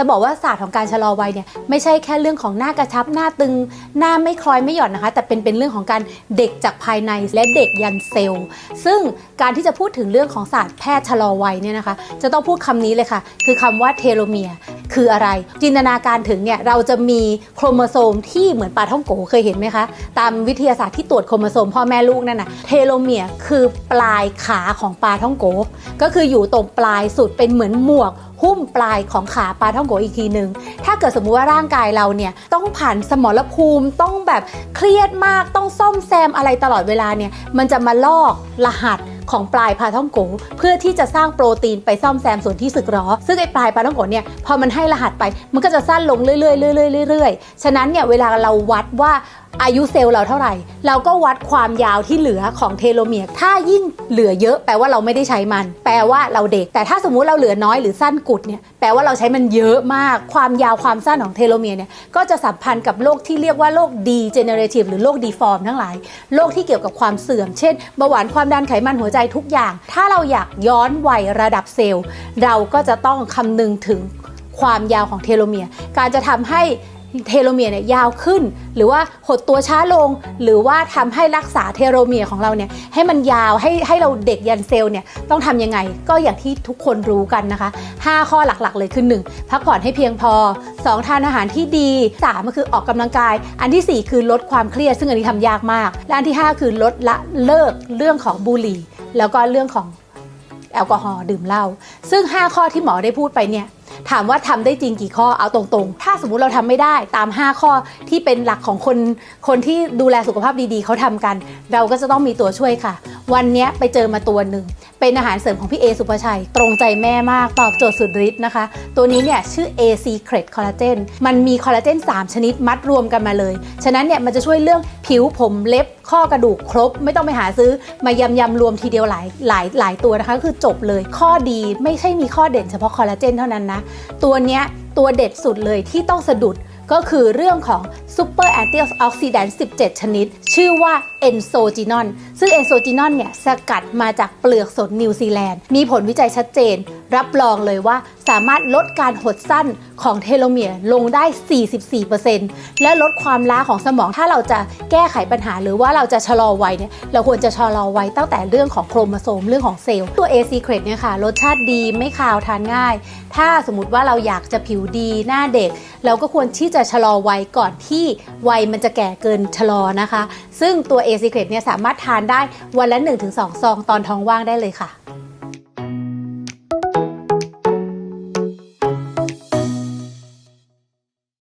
จะบอกว่าศาสตร์ของการชะลอวัยเนี่ยไม่ใช่แค่เรื่องของหน้ากระชับหน้าตึง หน้าไม่คล้อยไม่หย่อนนะคะ แต่เป็นเป็นเรื่องของการเด็กจากภายในและเด็กยันเซลล์ ซึ่งการที่จะพูดถึงเรื่องของศาสตร์แพทย์ชะลอวัยเนี่ยนะคะ จะต้องพูดคำนี้เลยค่ะ คือคำว่าเทโลเมีย คืออะไร จินตนาการถึงเนี่ยเราจะมีโครโมโซมที่เหมือนปลาท่องโกเคยเห็นไหมคะ ตามวิทยาศาสตร์ที่ตรวจโครโมโซมพ่อแม่ลูกนั่นน่ะเทโลเมียร์คือปลายขาของปลาท่องโก ก็คืออยู่ตรงปลายสุดเป็นเหมือนหมวกหุ้มปลายของขาปลาท่องโกอีกทีหนึ่งถ้าเกิดสมมุติว่าร่างกายเราเนี่ยต้องผ่านสมรภูมิต้องแบบเครียดมากต้องซ่อมแซมอะไรตลอดเวลาเนี่ยมันจะมาลอกรหัส ของปลายปลาท่องโกเพื่อที่จะสร้างโปรตีนไปซ่อมแซมส่วนที่สึกหรอ ซึ่งไอ้ปลายปลาท่องโกเนี่ยพอมันให้รหัสไปมันก็จะสั้นลงเรื่อยๆเรื่อยๆเรื่อยๆฉะนั้นเนี่ยเวลาเราวัดว่า อายุเซลล์เราเท่าไหร่ เราก็วัดความยาวที่เหลือของเทโลเมียร์ถ้ายิ่งเหลือเยอะแปลว่าเราไม่ได้ใช้มัน แปลว่าเราเด็ก แต่ถ้าสมมุติเราเหลือน้อยหรือสั้นกุดเนี่ยแปลว่าเราใช้มันเยอะมาก ความยาวความสั้นของเทโลเมียร์เนี่ยก็จะสัมพันธ์กับโรคที่เรียกว่าโรค degenerative หรือโรค deform ทั้งหลายโรคที่เกี่ยวกับความเสื่อม เช่นเบาหวานความดันไขมันหัวใจทุกอย่าง ถ้าเราอยากย้อนวัยระดับเซลล์ เราก็จะต้องคำนึงถึงความยาวของเทโลเมียร์การจะทำให้ เทโลเมียร์เนี่ยยาวขึ้น หรือว่าหดตัวช้าลง หรือว่าทำให้รักษาเทโลเมียร์ของเราเนี่ยให้มันยาวให้ให้เราเด็กยันเซลล์เนี่ยต้องทำยังไง ก็อย่างที่ทุกคนรู้กันนะคะ 5 ข้อหลักๆ เลยคือ 1. พักผ่อนให้เพียงพอ 2. ทานอาหารที่ดี 3. ก็คือออกกำลังกาย อันทีสี่ 4 คือลดความเครียดซึ่งอันนี้ทำยากมาก และอันที่ 5 คือลดละเลิกเรื่องของบุหรี่ แล้วก็เรื่องของแอลกอฮอล์ดื่มเหล้าซึ่ง 5 ข้อที่หมอได้พูดไปเนี่ย ถามว่าทำได้จริงกี่ข้อเอาตรงๆ ถ้าสมมุติเราทำไม่ได้ตาม 5 ข้อที่เป็นหลักของคนคนที่ดูแลสุขภาพดีๆ เขาทำกัน เราก็จะต้องมีตัวช่วยค่ะ วันนี้ไปเจอมาตัวหนึ่ง เป็นอาหารเสริมของพี่เอสุภชัย ตรงใจแม่มากตอบโจทย์สุดฤทธิ์นะคะ ตัวนี้เนี่ยชื่อ A Secret Collagen มันมีคอลลาเจน 3 ชนิดมัดรวมกันมาเลย ฉะนั้นเนี่ยมันจะช่วยเรื่องผิวผมเล็บข้อกระดูกครบ ไม่ต้องไปหาซื้อมายำยำๆรวมทีเดียวหลายหลายหลายตัวนะคะก็คือจบเลยข้อดีไม่ใช่มีข้อเด่นเฉพาะคอลลาเจนเท่านั้นนะตัวเนี้ยตัวเด็ดสุดเลยที่ต้องสะดุดก็คือเรื่องของ Super Antioxidant 17 ชนิด ชื่อว่า e n z o g e n o n ซึ่ง e n z o g e n o n เนี่ยสกัดมาจากเปลือกสนนิวซีแลนด์ มีผลวิจัยชัดเจน รับรองเลยว่าสามารถลดการหดสั้นของเทโลเมียร์ลงได้ 44%และลดความล้าของสมองถ้าเราจะแก้ไขปัญหาหรือว่าเราจะชะลอวัยเนี่ยเราควรจะชะลอวัยตั้งแต่เรื่องของโครโมโซมเรื่องของเซลล์ตัว A Secret เนี่ยค่ะรสชาติดีไม่คาวทานง่าย ถ้าสมมติว่าเราอยากจะผิวดีหน้าเด็ก เราก็ควรที่จะชะลอวัยก่อนที่วัยมันจะแก่เกินชะลอนะคะ ซึ่งตัว A Secret เนี่ยสามารถทานได้วันละ 1-2 ซองตอนท้องว่างได้เลยค่ะ